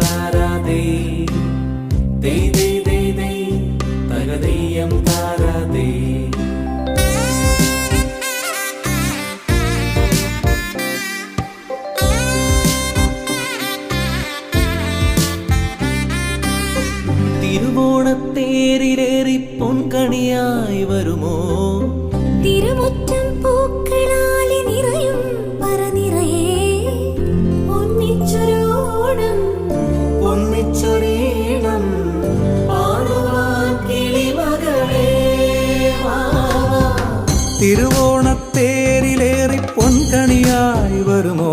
താരാതേ തൈ തൈ തൈ തൈ തകതീയം താ തിരുവോണത്തേരിലേറി പൊൻകണിയായി വരുമോ? തിരുമുറ്റം പൂക്കളാലി നിറയും തിരുവോണത്തേരിലേറി പൊൻകണിയായി വരുമോ?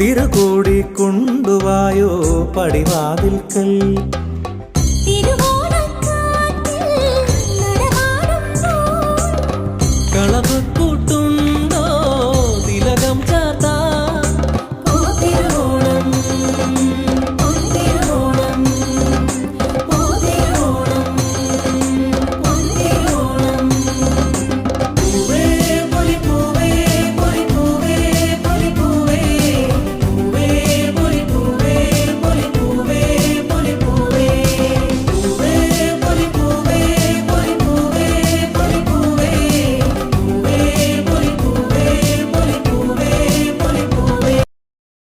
തിരുകൂടി കൊണ്ടുവായോ പടിവാതിൽക്കൽ.